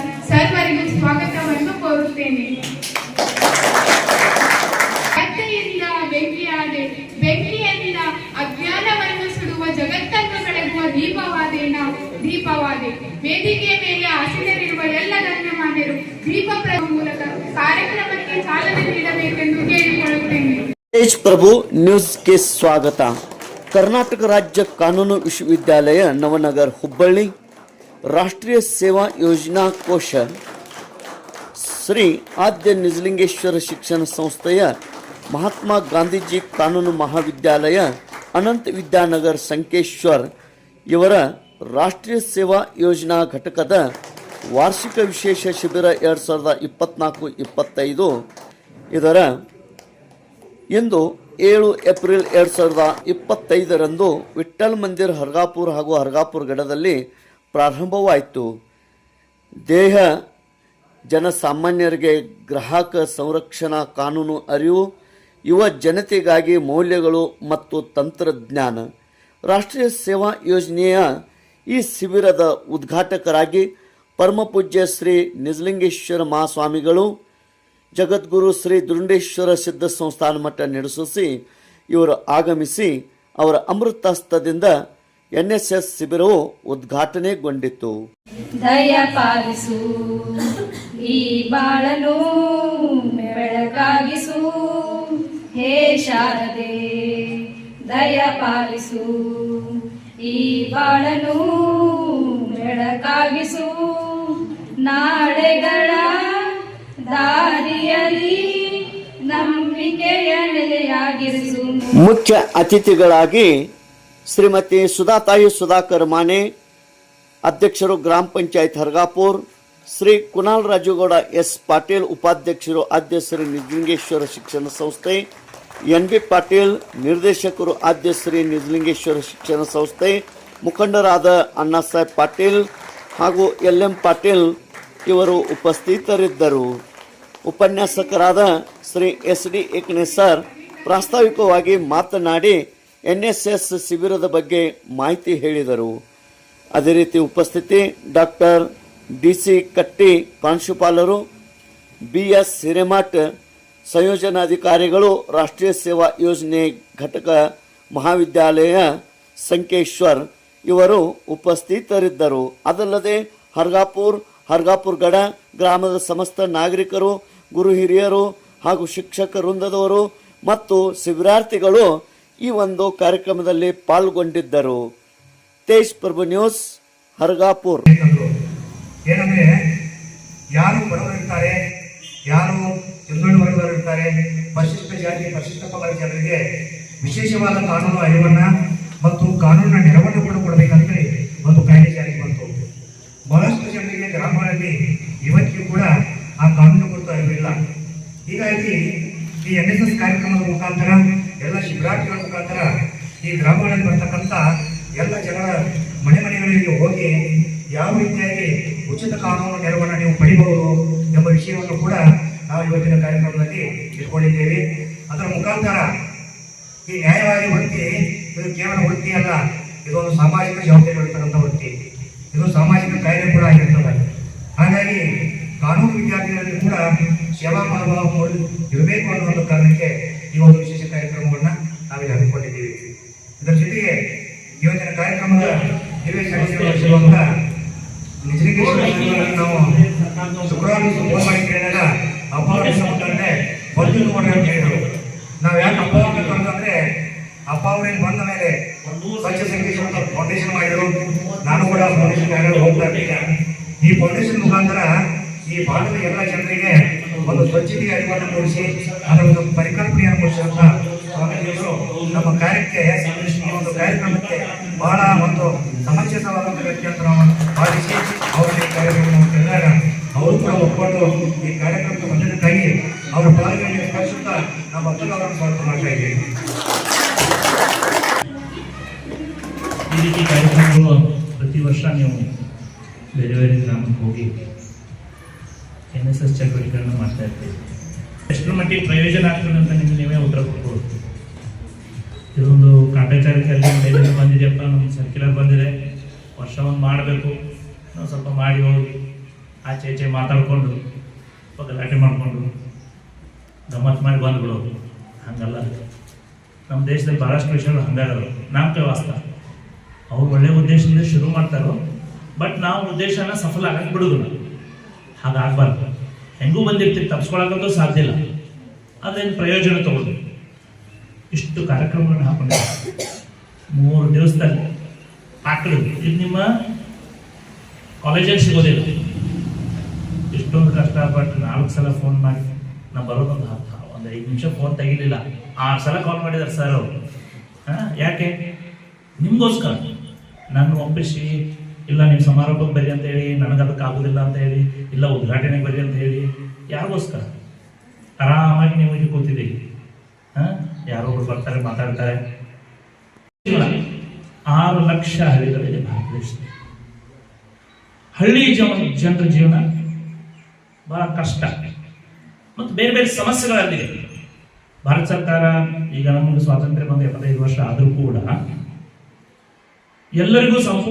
ಸರ್ವರಿಗೂ ಸ್ವಾಗತವನ್ನು ಕೋರುತ್ತೇನೆ. ಕತ್ತೆಯಿಂದ ಬೆಂಕಿಯಾದೆ ಬೆಂಕಿಯಿಂದ ಅಜ್ಞಾನವನ್ನು ಸುಡುವ ಜಗತ್ತನ್ನು ಬೆಳಗುವ ದೀಪವಾದೇನ ದೀಪವಾದೆ. ವೇದಿಕೆಯ ಮೇಲೆ ಆಸೀನರಿರುವ ಎಲ್ಲ ಗಣ್ಯಮಾನ್ಯರು ದೀಪ ಮೂಲಕ ಕಾರ್ಯಕ್ರಮಕ್ಕೆ ಚಾಲನೆ ನೀಡಬೇಕೆಂದು ಕೇಳಿಕೊಳ್ಳುತ್ತೇನೆ. ಪ್ರಭು ನ್ಯೂಸ್ಗೆ ಸ್ವಾಗತ. ಕರ್ನಾಟಕ ರಾಜ್ಯ ಕಾನೂನು ವಿಶ್ವವಿದ್ಯಾಲಯ ನವನಗರ್ ಹುಬ್ಬಳ್ಳಿ ರಾಷ್ಟ್ರೀಯ ಸೇವಾ ಯೋಜನಾ ಕೋಶ ಶ್ರೀ ಆದ್ಯ ನಿಜಲಿಂಗೇಶ್ವರ ಶಿಕ್ಷಣ ಸಂಸ್ಥೆಯ ಮಹಾತ್ಮ ಗಾಂಧೀಜಿ ಕಾನೂನು ಮಹಾವಿದ್ಯಾಲಯ ಅನಂತ ವಿದ್ಯಾನಗರ್ ಸಂಕೇಶ್ವರ್ ಇವರ ರಾಷ್ಟ್ರೀಯ ಸೇವಾ ಯೋಜನಾ ಘಟಕದ ವಾರ್ಷಿಕ ವಿಶೇಷ ಶಿಬಿರ ಎರಡು ಸಾವಿರದ ಇಪ್ಪತ್ನಾಲ್ಕು, ಇಪ್ಪತ್ತೈದು. ಇದರ ಇಂದು ಏಳು ಏಪ್ರಿಲ್ ಎರಡು ಸಾವಿರದ ಇಪ್ಪತ್ತೈದರಂದು ವಿಠ್ಠಲ್ ಮಂದಿರ್ ಹರ್ಗಾಪುರ್ ಹಾಗೂ ಹರ್ಗಾಪುರ್ ಗಡದಲ್ಲಿ ಪ್ರಾರಂಭವಾಯಿತು. ದೇಹ ಜನಸಾಮಾನ್ಯರಿಗೆ ಗ್ರಾಹಕ ಸಂರಕ್ಷಣಾ ಕಾನೂನು ಅರಿವು, ಯುವ ಜನತೆಗಾಗಿ ಮೌಲ್ಯಗಳು ಮತ್ತು ತಂತ್ರಜ್ಞಾನ. ರಾಷ್ಟ್ರೀಯ ಸೇವಾ ಯೋಜನೆಯ ಈ ಶಿಬಿರದ ಉದ್ಘಾಟಕರಾಗಿ ಪರಮಪೂಜ್ಯ ಶ್ರೀ ನಿಜಲಿಂಗೇಶ್ವರ ಮಹಾಸ್ವಾಮಿಗಳು, ಜಗದ್ಗುರು ಶ್ರೀ ದುರುಂಡೇಶ್ವರ ಸಿದ್ಧ ಸಂಸ್ಥಾನ ಮಠ ನಡೆಸಿಸಿ, ಇವರು ಆಗಮಿಸಿ ಅವರ ಅಮೃತಾಸ್ತದಿಂದ ಎನ್ ಎಸ್ ಎಸ್ ಶಿಬಿರವು ಉದ್ಘಾಟನೆಗೊಂಡಿತು ದಯಪಾಲಿಸು ಈ ಬಾಳನು ಬೆಳಕಾಗಿಸು. ಹೇ ಶಾರದೆ ದಯಪಾಲಿಸು ಈ ಬಾಳನು ಬೆಳಕಾಗಿಸು. ನಾಳೆಗಳ ದಾರಿಯಲ್ಲಿ ನಂಬಿಕೆಯ ನೆಲೆಯಾಗಿರಿಸು. ಮುಖ್ಯ ಅತಿಥಿಗಳಾಗಿ ಶ್ರೀಮತಿ ಸುಧಾತಾಯಿ ಸುಧಾಕರ್ ಮಾನೆ ಅಧ್ಯಕ್ಷರು ಗ್ರಾಮ ಪಂಚಾಯತ್ ಹರ್ಗಾಪುರ್ ಶ್ರೀ ಕುನಾಲ್ ರಾಜುಗೌಡ ಎಸ್ ಪಾಟೀಲ್ ಉಪಾಧ್ಯಕ್ಷರು ಆದ್ಯ ಶ್ರೀ ನಿಜಲಿಂಗೇಶ್ವರ ಶಿಕ್ಷಣ ಸಂಸ್ಥೆ ಎನ್ ಬಿ ಪಾಟೀಲ್ ನಿರ್ದೇಶಕರು ಆದ್ಯ ಶ್ರೀ ನಿಜಲಿಂಗೇಶ್ವರ ಶಿಕ್ಷಣ ಸಂಸ್ಥೆ ಮುಖಂಡರಾದ ಅಣ್ಣಾಸಾಹೇಬ್ ಪಾಟೀಲ್ ಹಾಗೂ ಎಲ್ ಎಂ ಪಾಟೀಲ್ ಇವರು ಉಪಸ್ಥಿತರಿದ್ದರು. ಉಪನ್ಯಾಸಕರಾದ Shri S D Ekane sir ಪ್ರಾಸ್ತಾವಿಕವಾಗಿ ಮಾತನಾಡಿ ಎನ್ ಎಸ್ ಎಸ್ ಶಿಬಿರದ ಬಗ್ಗೆ ಮಾಹಿತಿ ಹೇಳಿದರು. ಅದೇ ರೀತಿ ಉಪಸ್ಥಿತಿ ಡಾಕ್ಟರ್ ಡಿ. ಸಿ ಕಟ್ಟಿ ಪ್ರಾಂಶುಪಾಲರು ಬಿ ಎಸ್ ಹಿರೇಮಠ್ ಸಂಯೋಜನಾಧಿಕಾರಿಗಳು, ರಾಷ್ಟ್ರೀಯ ಸೇವಾ ಯೋಜನೆ ಘಟಕ ಮಹಾವಿದ್ಯಾಲಯ ಸಂಕೇಶ್ವರ್ ಇವರು ಉಪಸ್ಥಿತರಿದ್ದರು. ಅದಲ್ಲದೆ ಹರ್ಗಾಪುರ್ ಹರ್ಗಾಪುರ್ ಗಡ ಗ್ರಾಮದ ಸಮಸ್ತ ನಾಗರಿಕರು, ಗುರು ಹಿರಿಯರು ಹಾಗೂ ಶಿಕ್ಷಕ ವೃಂದದವರು ಮತ್ತು ಶಿಬಿರಾರ್ಥಿಗಳು ಈ ಒಂದು ಕಾರ್ಯಕ್ರಮದಲ್ಲಿ ಪಾಲ್ಗೊಂಡಿದ್ದರು. ತೇಜ್ ಪ್ರಭು ನ್ಯೂಸ್, ಹರ್ಗಾಪುರ್. ಏನಂದ್ರೆ, ಯಾರು ಬಡವರು ಇರ್ತಾರೆ ಯಾರು ಹಿಂದುಳಿದ ವರ್ಗದವರು ಇರ್ತಾರೆ ಪರಿಶಿಷ್ಟ ಜಾತಿ, ಪರಿಶಿಷ್ಟ ಪಂಗಡ ಜನರಿಗೆ ವಿಶೇಷವಾದ ಕಾನೂನು ಅರಿವನ್ನ ಮತ್ತು ಕಾನೂನಿನ ನೆರವನ್ನು ಕೂಡ ಕೊಡಬೇಕಂತೇಳಿ ಒಂದು ಕಾಯ್ದೆ ಜಾರಿಗೆ ಬಂತು. ಬಹಳಷ್ಟು ಜನರಿಗೆ ಗ್ರಾಮಗಳಲ್ಲಿ ಇವತ್ತಿಗೂ ಕೂಡ ಆ ಕಾನೂನು ಕುರಿತು ಅರಿವಿಲ್ಲ. ಹೀಗಾಗಿ ಈ ಎನ್ ಎಸ್ ಎಸ್ ಕಾರ್ಯಕ್ರಮದ ಮುಖಾಂತರ ಈ ಗ್ರಾಮಗಳಲ್ಲಿ ಬರ್ತಕ್ಕಂಥ ಎಲ್ಲ ಜನರ ಮನೆ ಮನೆಗಳಿಗೆ ಹೋಗಿ ಯಾವ ರೀತಿಯಾಗಿ ಉಚಿತ ಕಾನೂನು ನೆರವನ್ನು ನೀವು ಪಡಿಬಹುದು ಎಂಬ ವಿಷಯವನ್ನು ಕೂಡ ನಾವು ಇವತ್ತಿನ ಕಾರ್ಯಕ್ರಮದಲ್ಲಿ ಇಟ್ಕೊಂಡಿದ್ದೇವೆ. ಅದರ ಮುಖಾಂತರ ಈ ನ್ಯಾಯವಾದಿ ವೃತ್ತಿ, ಇದು ಕೇವಲ ವೃತ್ತಿ ಅಲ್ಲ ಇದೊಂದು ಸಾಮಾಜಿಕ ಜವಾಬ್ದಾರಿ ಇರ್ತಕ್ಕಂಥ ವೃತ್ತಿ. ಇದು ಸಾಮಾಜಿಕ ಕಾರ್ಯ ಕೂಡ ಆಗಿರ್ತದೆ. ಹಾಗಾಗಿ ಕಾನೂನು ವಿದ್ಯಾರ್ಥಿಗಳಲ್ಲಿ ಕೂಡ ಸೇವಾ ಮನೋಭಾವ ಇರಬೇಕು ಅನ್ನೋ ಒಂದು ಕಾರಣಕ್ಕೆ ಈ ಒಂದು ವಿಶೇಷ ಕಾರ್ಯಕ್ರಮವನ್ನ ನಾವಿಲ್ಲಿ ಹಮ್ಮಿಕೊಂಡಿದ್ದೀವಿ ಇದರ ಜೊತೆಗೆ ಇವತ್ತಿನ ಕಾರ್ಯಕ್ರಮದ ಸ್ವಾಮಿಗಳನ್ನು ನಾವು ಶುಕ್ರವಾರ ಮಾಡಿ ಕೇಳಿದಾಗ ಬರ್ತೀನಿ ನೋಡ್ರಿ ಅಂತ ಹೇಳಿದ್ರು. ನಾವು ಯಾಕೆ ಅಪವಾದ ಅಂತಂದ್ರೆ, ಅಪ್ಪ ಬಂದ ಮೇಲೆ ಸ್ವಚ್ಛ ಸಂಕೇಶ್ವರ ಫೌಂಡೇಶನ್ ಮಾಡಿದ್ರು. ನಾನು ಕೂಡ ಫೌಂಡೇಶನ್ ಕಾರ್ಯ ಹೋಗ್ತಾ ಈ ಫೌಂಡೇಶನ್ ಮುಖಾಂತರ ಈ ಭಾಗದ ಎಲ್ಲ ಜನರಿಗೆ ಒಂದು ಸ್ವಚ್ಛತೆಯ ಅರಿವನ್ನು ಮೂಡಿಸಿ, ಅದರ ಒಂದು ಪರಿಕಲ್ಪನೆಯನ್ನು ಮೂಡಿಸಿದಂತ ಸ್ವಾಮೀಜಿಯವರು ನಮ್ಮ ಕಾರ್ಯಕ್ಕೆ ಒಂದು ಕಾರ್ಯಕ್ರಮಕ್ಕೆ ಬಹಳ ಒಂದು ಅವರು ಈ ಕಾರ್ಯಕ್ರಮಕ್ಕೆ ಬಂದಿದ್ದಕ್ಕಾಗಿ ಅವರ ಪಾಲ್ಗೊಳ್ಳಿ ಕಳಿಸುತ್ತಾ ನಮ್ಮ ಮತದಾರರನ್ನು ಸ್ವಾಗತ ಮಾಡ್ತಾ ಇದ್ದೀನಿ ಈ ರೀತಿ ಕಾರ್ಯಕ್ರಮಗಳು ಪ್ರತಿ ವರ್ಷ ನೀವು ಬೇರೆ ಬೇರೆ ಗ್ರಾಮಕ್ಕೆ ಹೋಗಿ ಎನ್ ಎಸ್ ಎಸ್ ಚಟುವಟಿಕೆಗಳನ್ನು ಮಾಡ್ತಾ ಇರ್ತೀವಿ ಎಷ್ಟರ ಮಟ್ಟಿಗೆ ಪ್ರಯೋಜನ ಆಗ್ತದೆ ಅಂತ ನಿಮ್ಗೆ ನೀವೇ ಉತ್ತರ ಕೊಡ್ಬೋದು. ಇದೊಂದು ಕಾಟಾಚಾರಕ್ಕಾಗಿ ಮೇಲಿಂದ ಬಂದಿದೆಯಪ್ಪ, ನಮ್ಮ ಸರ್ಕ್ಯುಲರ್ ಬಂದಿದೆ. ವರ್ಷ ಒಂದು ಮಾಡಬೇಕು. ನಾವು ಸ್ವಲ್ಪ ಮಾಡಿ ಹೋಗಿ. ಆಚೆ ಈಚೆ ಮಾತಾಡಿಕೊಂಡು ಗಲಾಟೆ ಮಾಡಿಕೊಂಡು ಗಮ್ಮತ್ತು ಮಾಡಿ ಬಂದ್ಬಿಡೋದು ಹಂಗಲ್ಲ ನಮ್ಮ ದೇಶದಲ್ಲಿ ಭಾಳಷ್ಟು ವಿಷಯಗಳು ಹಂಗಾಗಲ್ಲ ನಾಮಕೆ ವಾಸ್ತ ಅವ್ರು ಒಳ್ಳೆ ಉದ್ದೇಶದಿಂದ ಶುರು ಮಾಡ್ತಾರೋ, ಬಟ್ ನಾವು ಉದ್ದೇಶನ ಸಫಲ ಆಗಕ್ಕೆ ಬಿಡೋದಿಲ್ಲ. ಹಾಗಾಗಬಾರ್ದು. ಹೆಂಗೂ ಬಂದಿರ್ತೀವಿ, ತಪ್ಸ್ಕೊಳಕ್ಕಂತೂ ಸಾಧ್ಯ ಇಲ್ಲ. ಅದೇನು ಪ್ರಯೋಜನ ತಗೊಂಡು ಇಷ್ಟು ಕಾರ್ಯಕ್ರಮಗಳನ್ನ ಹಾಕೊಂಡು, ಮೂರು ದಿವಸದಲ್ಲಿ ಆಕಳು ಇದು ನಿಮ್ಮ ಕಾಲೇಜಲ್ಲಿ ಸಿಗೋದಿಲ್ಲ ಇಷ್ಟೊಂದು ಕಷ್ಟಪಟ್ಟು ನಾಲ್ಕು ಸಲ ಫೋನ್ ಮಾಡಿ ನಾ ಬರೋದೊಂದು ಹತ್ತು ಒಂದು ಐದು ನಿಮಿಷ ಫೋನ್ ತೆಗಿಲಿಲ್ಲ. ಆರು ಸಲ ಕಾಲ್ ಮಾಡಿದಾರೆ ಸರ್ ಅವರು. ಹಾಂ, ಯಾಕೆ? ನಿಮಗೋಸ್ಕರ. ನನ್ನ ಒಪ್ಪಿಸಿ, ಇಲ್ಲ ನಿಮ್ಮ ಸಮಾರಂಭಕ್ಕೆ ಬರ್ರಿ ಅಂತ ಹೇಳಿ, ನನಗೆ ಅದಕ್ಕೆ ಆಗೋದಿಲ್ಲ ಅಂತ ಹೇಳಿ, ಇಲ್ಲ ಉದ್ಘಾಟನೆಗೆ ಬರ್ರಿ ಅಂತ ಹೇಳಿ, ಯಾರಿಗೋಸ್ಕರ? ಆರಾಮಾಗಿ ನೀವು ಇಲ್ಲಿ ಕೂತಿದ್ದೀರಿ. ಹಾಂ, ಯಾರೋ ಒಬ್ರು ಬರ್ತಾರೆ, ಮಾತಾಡ್ತಾರೆ. ಆರು ಲಕ್ಷ ಹಳ್ಳಿಗಳಿದೆ ಭಾರತ ದೇಶದಲ್ಲಿ ಹಳ್ಳಿ ಜನ ಜನರ ಜೀವನ. ಬಹಳ ಕಷ್ಟ. ಮತ್ತು ಬೇರೆ ಬೇರೆ ಸಮಸ್ಯೆಗಳಲ್ಲಿದೆ. ಭಾರತ ಸರ್ಕಾರ ಈಗ ನಮಗೆ ಸ್ವಾತಂತ್ರ್ಯ ಬಂದ ಎಪ್ಪತ್ತೈದು ವರ್ಷ ಆದರೂ ಕೂಡ ಎಲ್ಲರಿಗೂ ಸಂಪೂರ್ಣ